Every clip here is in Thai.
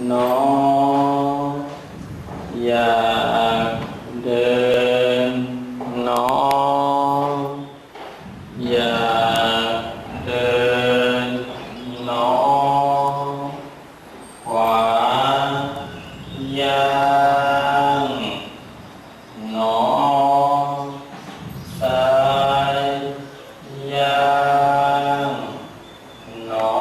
nó và đến nó và đến nó quả giang nó sai giang nó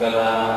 Kala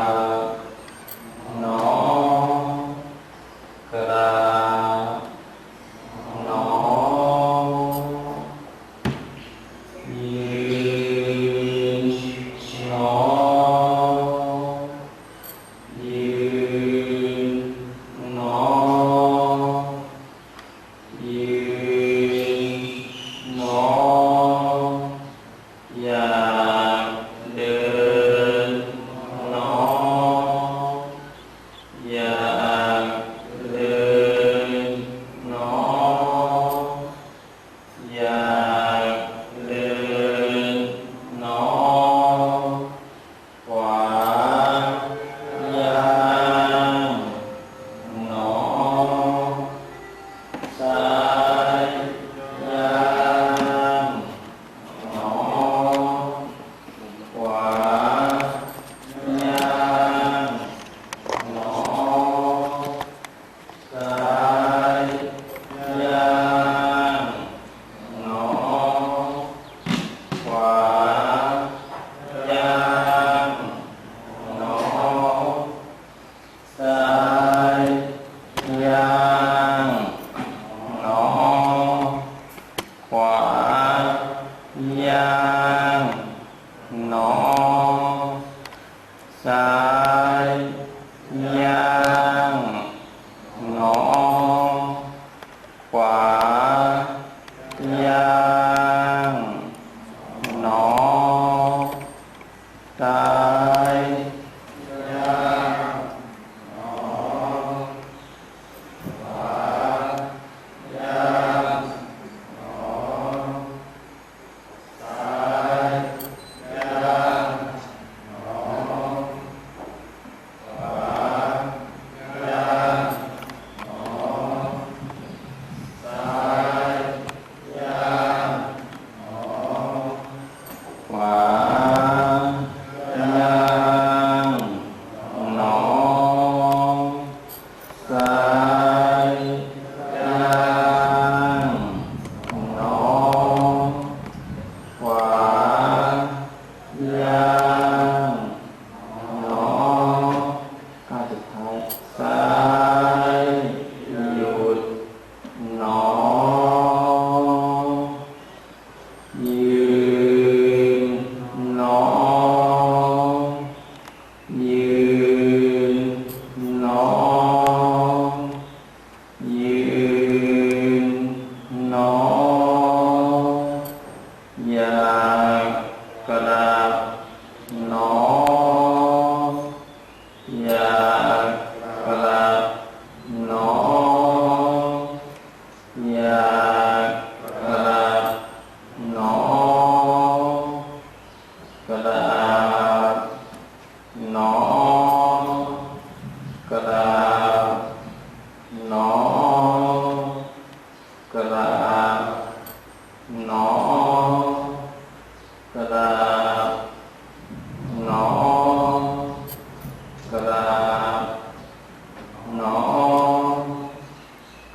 หนอ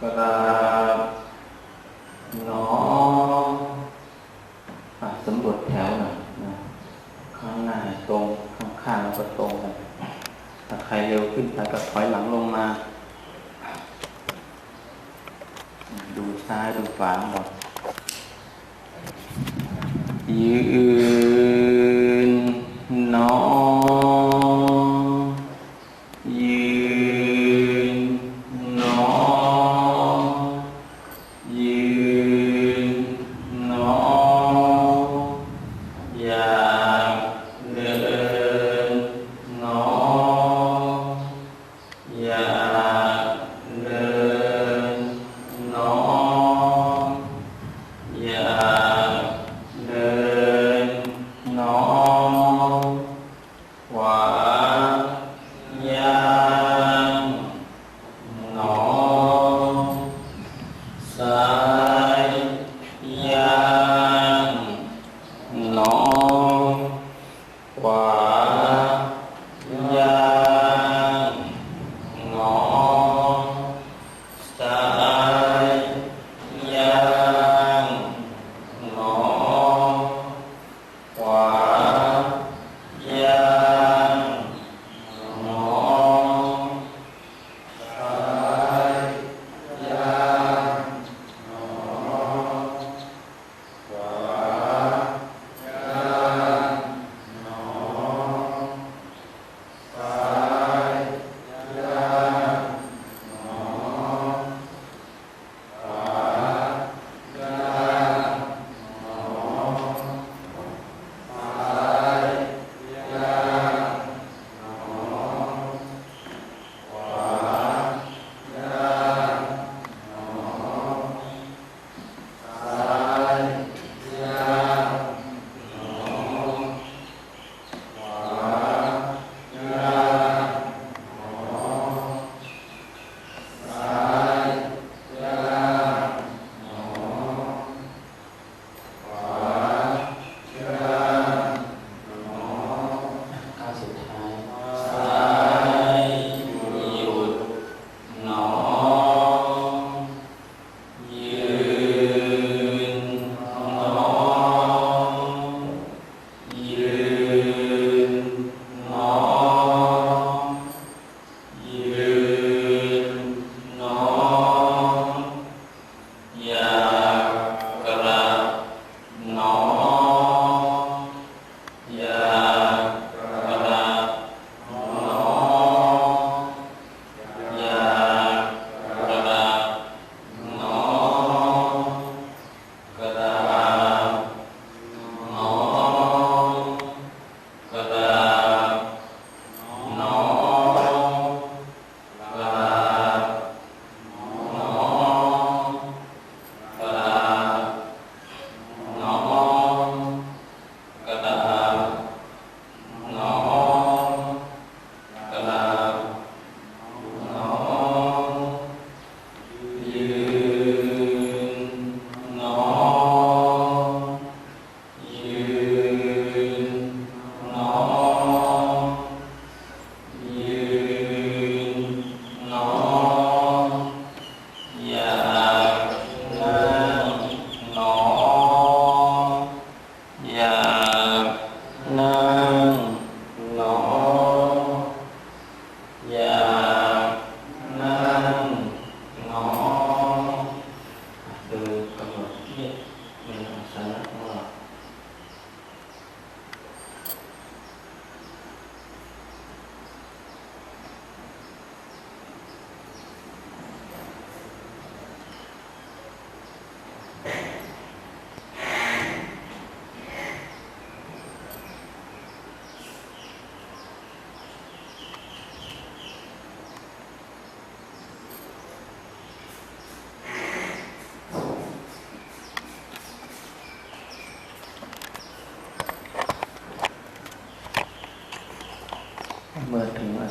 กราบหนอสรวจแถวหน่อยข้างหน้าตรงข้างข้างก็ตรงกัถ้าใเร็วขึ้นไปก็ถอยหลังลงมา ดูซ้ายดูขวาหมด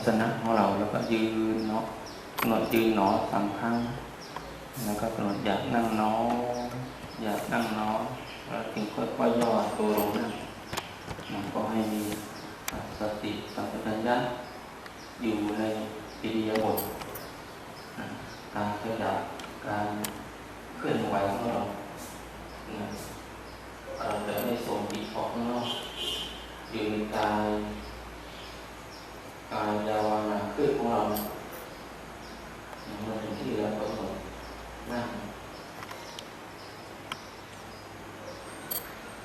สนะของเราแล้วก็ยืนเนาะกำหนดยืนหนอสามครั้งแล้วก็กำหนดอยากนั่งหนออยากนั่งหนอแล้วถึงค่อยๆย่อตัวลงนั่งมันก็ให้มีสติสัมปชัญญะอยู่ในปิริยาบทการขยับการเคลื่อนไหวของเราเราจะไม่ส่งจิตออกข้างนอกอยู่ในกาย กายยาวานาขึ้นของเราอย่างเมื่อถึงที่แล้วก็กำหนดนั่ง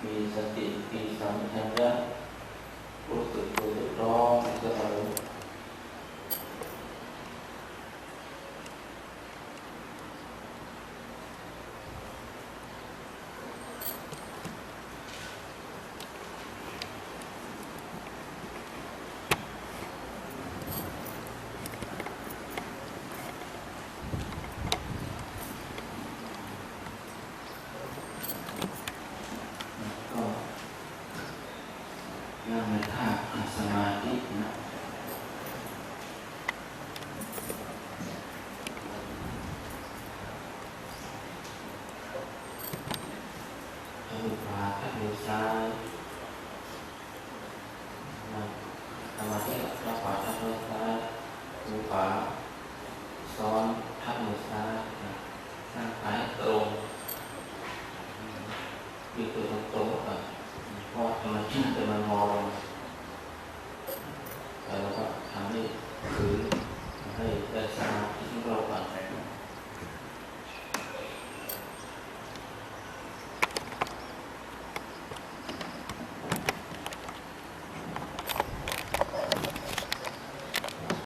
มีสติมีสัมผัสเยอะรู้สึกตัวเรียบร้อยเสมอก็